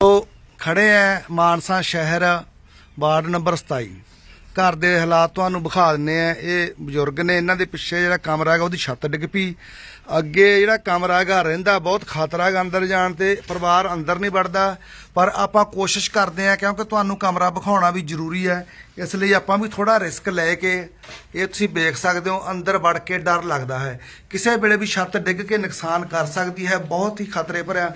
ਉਹ ਖੜੇ ਆ ਮਾਨਸਾ ਸ਼ਹਿਰ, ਵਾਰਡ ਨੰਬਰ 27 ਘਰ ਦੇ ਹਾਲਾਤ ਤੁਹਾਨੂੰ ਵਿਖਾ ਦਿੰਨੇ ਆ। ਇਹ ਬਜ਼ੁਰਗ ਨੇ ਇਹਨਾਂ ਦੇ ਪਿੱਛੇ ਜਿਹੜਾ ਕਮਰਾ ਹੈਗਾ, ਉਹਦੀ ਛੱਤ ਡਿੱਗ ਪਈ। ਅੱਗੇ ਜਿਹੜਾ ਕਮਰਾ ਹੈਗਾ, ਰਹਿੰਦਾ ਬਹੁਤ ਖਤਰਾ ਹੈਗਾ ਅੰਦਰ ਜਾਣ ਤੇ, ਪਰਿਵਾਰ ਅੰਦਰ ਨਹੀਂ ਵੜਦਾ। ਪਰ ਆਪਾਂ ਕੋਸ਼ਿਸ਼ ਕਰਦੇ ਆ, ਕਿਉਂਕਿ ਤੁਹਾਨੂੰ ਕਮਰਾ ਵਿਖਾਉਣਾ ਵੀ ਜ਼ਰੂਰੀ ਹੈ ਇਸ ਲਈ ਆਪਾਂ ਵੀ ਥੋੜਾ ਰਿਸਕ ਲੈ ਕੇ, ਇਹ ਤੁਸੀਂ ਵੇਖ ਸਕਦੇ ਹੋ, ਅੰਦਰ ਵੜ ਕੇ ਡਰ ਲੱਗਦਾ ਹੈ। ਕਿਸੇ ਵੇਲੇ ਵੀ ਛੱਤ ਡਿੱਗ ਕੇ ਨੁਕਸਾਨ ਕਰ ਸਕਦੀ ਹੈ, ਬਹੁਤ ਹੀ ਖਤਰੇ ਭਰਿਆ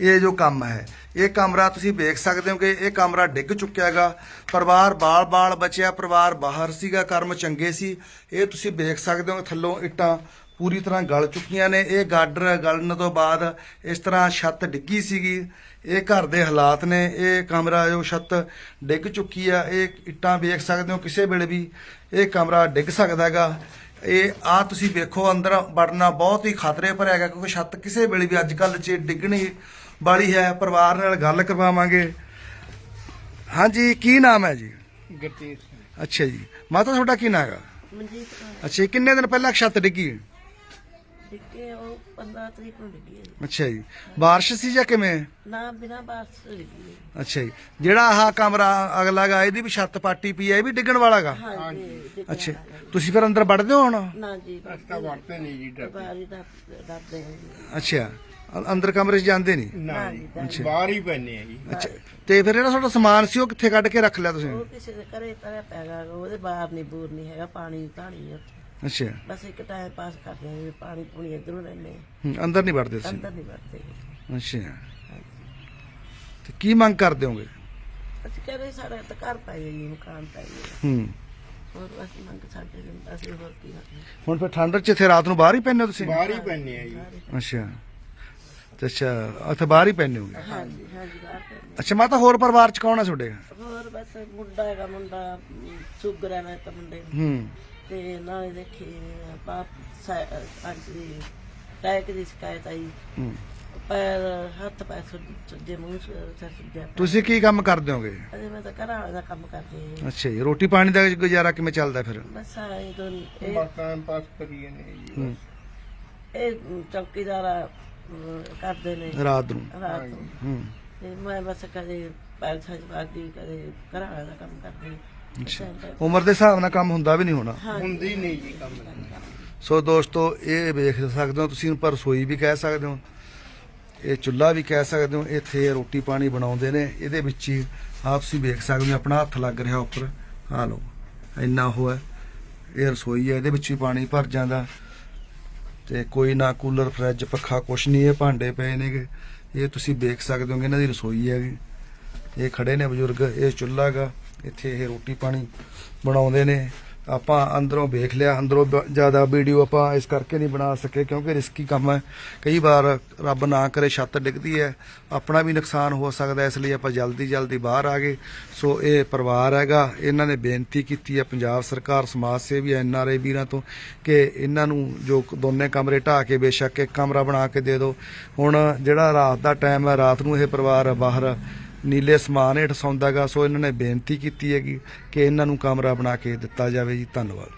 ਇਹ ਜੋ ਕੰਮ ਹੈ, ਇਹ ਕਮਰਾ ਤੁਸੀਂ ਵੇਖ ਸਕਦੇ ਹੋ ਕਿ ਇਹ ਕਮਰਾ ਡਿੱਗ ਚੁੱਕਿਆ ਹੈਗਾ। ਪਰਿਵਾਰ ਬਾਲ-ਬਾਲ ਬਚਿਆ, ਪਰਿਵਾਰ ਬਾਹਰ ਸੀਗਾ, ਕਰਮ ਚੰਗੇ ਸੀ। ਇਹ ਤੁਸੀਂ ਵੇਖ ਸਕਦੇ ਹੋ ਥੱਲੋਂ ਇੱਟਾਂ ਪੂਰੀ ਤਰ੍ਹਾਂ ਗਲ ਚੁੱਕੀਆਂ ਨੇ। ਇਹ ਗਾਡਰ ਗਲਣ ਤੋਂ ਬਾਅਦ ਇਸ ਤਰ੍ਹਾਂ ਛੱਤ ਡਿੱਗੀ ਸੀਗੀ। ਇਹ ਘਰ ਦੇ ਹਾਲਾਤ ਨੇ। ਇਹ ਕਮਰਾ ਜੋ ਛੱਤ ਡਿੱਗ ਚੁੱਕੀ ਆ, ਇਹ ਇੱਟਾਂ ਵੇਖ ਸਕਦੇ ਹੋ ਕਿਸੇ ਵੇਲੇ ਵੀ ਇਹ ਕਮਰਾ ਡਿੱਗ ਸਕਦਾ ਹੈਗਾ। ਇਹ ਆ ਤੁਸੀਂ ਵੇਖੋ, ਅੰਦਰ ਵੜਨਾ ਬਹੁਤ ਹੀ ਖਤਰੇ ਭਰਿਆ ਹੈਗਾ, ਕਿਉਂਕਿ ਛੱਤ ਕਿਸੇ ਵੇਲੇ ਵੀ ਅੱਜ ਕੱਲ੍ਹ 'ਚ ਡਿੱਗਣੀ ਵਾਲੀ ਹੈ ਪਰਿਵਾਰ ਨਾਲ ਗੱਲ ਕਰਵਾਵਾਂਗੇ। ਹਾਂਜੀ ਕੀ ਨਾਮ ਹੈ ਜੀ? ਗੁਰਤੇਜ ਅੱਛਾ ਜੀ। ਮਾਤਾ ਤੁਹਾਡਾ ਕੀ ਨਾਮ ਹੈਗਾ? ਮਨਜੀਤ ਕੌਰ। ਅੱਛਾ ਜੀ, ਕਿੰਨੇ ਦਿਨ ਪਹਿਲਾਂ ਛੱਤ ਡਿੱਗੀ? ਡਿੱਗੇ ਉਹ 15 ਤਰੀਕ ਨੂੰ ਡਿੱਗੀ ਹੈ। ਅੱਛਾ ਜੀ। ਬਾਰਿਸ਼ ਸੀ ਜਾਂ ਕਿਵੇਂ? ਨਾ ਬਿਨਾ ਬਾਸ ਡਿੱਗੀ ਹੈ। ਅੱਛਾ ਜੀ। ਜਿਹੜਾ ਆਹ ਕਮਰਾ ਅਗਲਾ ਗਾ ਇਹਦੀ ਵੀ ਛੱਤ ਪਾਟੀ ਪਈ ਹੈ ਇਹ ਵੀ ਡਿੱਗਣ ਵਾਲਾਗਾ ਹਾਂਜੀ ਡਿੱਗਿਆ ਅੱਛਾ। ਤੁਸੀਂ ਫਿਰ ਅੰਦਰ ਵੜਦੇ ਹੋ ਹੁਣ? ਨਾ ਜੀ ਰਸਤਾ ਵਰਤੇ ਨਹੀਂ ਜੀ ਡਰ ਬਾਰੀ ਦਾ ਡਰਦੇ ਹਾਂ ਜੀ। ਅੱਛਾ। ਅ- ਅੰਦਰ ਕਮਰੇ 'ਚ ਜਾਂਦੇ ਨਹੀਂ? ਨਾ ਜੀ ਅੱਛਾ। ਬਾਹਰ ਹੀ ਪੈਨੇ ਆ ਜੀ। ਅੱਛਾ। ਤੇ ਫਿਰ ਜਿਹੜਾ ਤੁਹਾਡਾ ਸਮਾਨ ਸੀ ਉਹ ਕਿੱਥੇ ਕੱਢ ਕੇ ਰੱਖ ਲਿਆ ਤੁਸੀਂ? ਉਹ ਕਿਸੇ ਦੇ ਘਰੇ ਤਰਿਆ ਪੈਗਾ ਉਹਦੇ ਬਾਹਰ ਨਹੀਂ ਬੂਰ ਨਹੀਂ ਹੈਗਾ ਪਾਣੀ ਧਾਣੀ ਉੱਥੇ। ਅੱਛਾ। ਬਸ ਇੱਕ ਟਾਈਮ ਪਾਸ ਕਰਦੇ ਜੀ, ਪਾਣੀ ਪੂਣੀ ਇਧਰੋਂ ਲੈਣੇ ਹੂੰ, ਅੰਦਰ ਨਹੀਂ ਵੜਦੇ ਤੁਸੀਂ? ਅੰਦਰ ਨਹੀਂ ਵੜਦੇ। ਅੱਛਾ। ਤੇ ਕੀ ਮੰਗ ਕਰਦੇ ਹੋਗੇ? ਅਸੀਂ ਕਹਿੰਦੇ ਸਾਡਾ ਤਾਂ ਘਰ ਪਾਈਏ ਜੀ ਮਕਾਨ ਪਾਈਏ ਹੂੰ। ਹੋਰ ਬਸ ਮੰਗ ਸਾਡੇ ਨੂੰ ਅਸੀਂ ਹੋਰ ਕੀ ਕਰਦੇ ਹੁਣ ਫਿਰ ਠੰਡ 'ਚ ਇੱਥੇ ਰਾਤ ਨੂੰ ਬਾਹਰ ਹੀ ਪੈਂਦੇ ਹੋ ਤੁਸੀਂ? ਬਾਹਰ ਹੀ ਪੈਨੇ ਆ ਜੀ। ਅੱਛਾ। ਅੱਛਾ ਉੱਥੇ ਬਾਹਰ ਹੀ ਪੈਂਦੇ ਹੋਗੇ? ਹਾਂਜੀ ਹਾਂਜੀ ਬਾਹਰ ਪੈਂਦੇ ਅੱਛਾ ਮਾਤਾ ਹੋਰ ਪਰਿਵਾਰ 'ਚ ਕੌਣ ਹੈ ਤੁਹਾਡੇ? ਹੋਰ ਬਸ ਮੁੰਡਾ ਹੈਗਾ ਮੁੰਡਾ ਸ਼ੂਗਰ ਹੈ ਨਾ ਮੁੰਡੇ ਨੂੰ। ਹੂੰ। ਤੇ ਨਾਲੇ ਦੇਖੀ ਬਾਪ ਸਾਡੀ ਟੈਕ ਦੀ ਸ਼ਿਕਾਇਤ ਆਈ। ਹੂੰ। ਪੈਰ ਹੱਥ ਪੈਰ ਸੁੱਜੇ ਮੂੰਹ ਸਿਰ ਸੁੱਜਿਆ ਤੁਸੀਂ ਕੀ ਕੰਮ ਕਰਦੇ ਹੋਗੇ? ਅਜੇ ਮੈਂ ਤਾਂ ਘਰਾਂ ਵਾਲਾ ਦਾ ਕੰਮ ਕਰਦੀ ਹਾਂ ਅੱਛਾ ਜੀ ਰੋਟੀ ਪਾਣੀ ਦਾ ਗੁਜ਼ਾਰਾ ਕਿਵੇਂ ਚੱਲਦਾ ਫਿਰ? ਬਸ ਆਈ ਤੋਂ ਇਹ ਬਸ ਟਾਈਮ ਪਾਸ ਕਰੀਏ ਨੇ ਇਹ ਚੌਕੀਦਾਰ ਕਰਦੇ ਨੇ। ਰਾਤ ਨੂੰ। ਰਾਤ ਨੂੰ। ਹੂੰ। ਤੇ ਮੈਂ ਬਸ ਕਦੇ ਪੈਲਸਾਂ ਚ ਬਾਦੀ ਕਦੇ ਘਰਾਂ ਦਾ ਕੰਮ ਕਰਦੀ। ਅੱਛਾ। ਉਮਰ ਦੇ ਹਿਸਾਬ ਨਾਲ ਕੰਮ ਹੁੰਦਾ ਵੀ ਨਹੀਂ ਹੋਣਾ। ਹੁੰਦੀ ਨਹੀਂ ਜੀ ਕੰਮ। ਸੋ ਦੋਸਤੋ ਇਹ ਵੇਖ ਸਕਦੇ ਹੋ ਤੁਸੀਂ ਪਰ ਰਸੋਈ ਵੀ ਕਹਿ ਸਕਦੇ ਹੋ। ਇਹ ਚੁੱਲ੍ਹਾ ਵੀ ਕਹਿ ਸਕਦੇ ਹੋ। ਇੱਥੇ ਰੋਟੀ ਪਾਣੀ ਬਣਾਉਂਦੇ ਨੇ। ਇਹਦੇ ਵਿੱਚ ਹੀ ਆਪ ਤੁਸੀਂ ਵੇਖ ਸਕਦੇ ਹੋ ਆਪਣਾ ਹੱਥ ਲੱਗ ਰਿਹਾ ਉੱਪਰ। ਆ ਲਓ ਇੰਨਾ ਉਹ ਹੈ। ਇਹ ਰਸੋਈ ਹੈ ਇਹਦੇ ਵਿੱਚ ਵੀ ਪਾਣੀ ਭਰ ਜਾਂਦਾ। ਤੇ ਕੋਈ ਨਾ ਕੂਲਰ, ਫਰਿੱਜ, ਪੱਖਾ ਕੁਛ ਨਹੀਂ, ਇਹ ਭਾਂਡੇ ਪਏ ਨੇਗੇ। ਇਹ ਤੁਸੀਂ ਵੇਖ ਸਕਦੇ ਹੋਗੇ, ਇਹਨਾਂ ਦੀ ਰਸੋਈ ਹੈਗੀ। ਇਹ ਖੜੇ ਨੇ ਬਜ਼ੁਰਗ, ਇਹ ਚੁੱਲ੍ਹਾ ਗਾ ਇੱਥੇ ਇਹ ਰੋਟੀ ਪਾਣੀ ਬਣਾਉਂਦੇ ਨੇ। ਆਪਾਂ ਅੰਦਰੋਂ ਵੇਖ ਲਿਆ, ਅੰਦਰੋਂ ਜ਼ਿਆਦਾ ਵੀਡੀਓ ਆਪਾਂ ਇਸ ਕਰਕੇ ਨਹੀਂ ਬਣਾ ਸਕੇ ਕਿਉਂਕਿ ਰਿਸਕੀ ਕੰਮ ਹੈ। ਕਈ ਵਾਰ ਰੱਬ ਨਾ ਕਰੇ, ਛੱਤ ਡਿੱਗਦੀ ਹੈ, ਆਪਣਾ ਵੀ ਨੁਕਸਾਨ ਹੋ ਸਕਦਾ ਇਸ ਲਈ ਆਪਾਂ ਜਲਦੀ ਜਲਦੀ ਬਾਹਰ ਆ ਗਏ। ਸੋ ਇਹ ਪਰਿਵਾਰ ਹੈਗਾ, ਇਹਨਾਂ ਨੇ ਬੇਨਤੀ ਕੀਤੀ ਹੈ ਪੰਜਾਬ ਸਰਕਾਰ, ਸਮਾਜ ਸੇਵੀ, ਐਨ ਆਰ ਆਈ ਵੀਰਾਂ ਤੋਂ ਕਿ ਇਹਨਾਂ ਨੂੰ ਜੋ ਦੋਨੇ ਕਮਰੇ ਢਾਹ ਕੇ, ਬੇਸ਼ੱਕ ਇੱਕ ਕਮਰਾ ਬਣਾ ਕੇ ਦੇ ਦਿਓ। ਹੁਣ ਜਿਹੜਾ ਰਾਤ ਦਾ ਟਾਈਮ ਹੈ, ਰਾਤ ਨੂੰ ਇਹ ਪਰਿਵਾਰ ਬਾਹਰ ਨੀਲੇ ਸਮਾਨ ਹੇਠ ਸੌਂਦਾਗਾ ਸੋ ਇਹਨਾਂ ਨੇ ਬੇਨਤੀ ਕੀਤੀ ਹੈਗੀ ਕਿ ਇਹਨਾਂ ਨੂੰ ਕਮਰਾ ਬਣਾ ਕੇ ਦਿੱਤਾ ਜਾਵੇ ਜੀ। ਧੰਨਵਾਦ।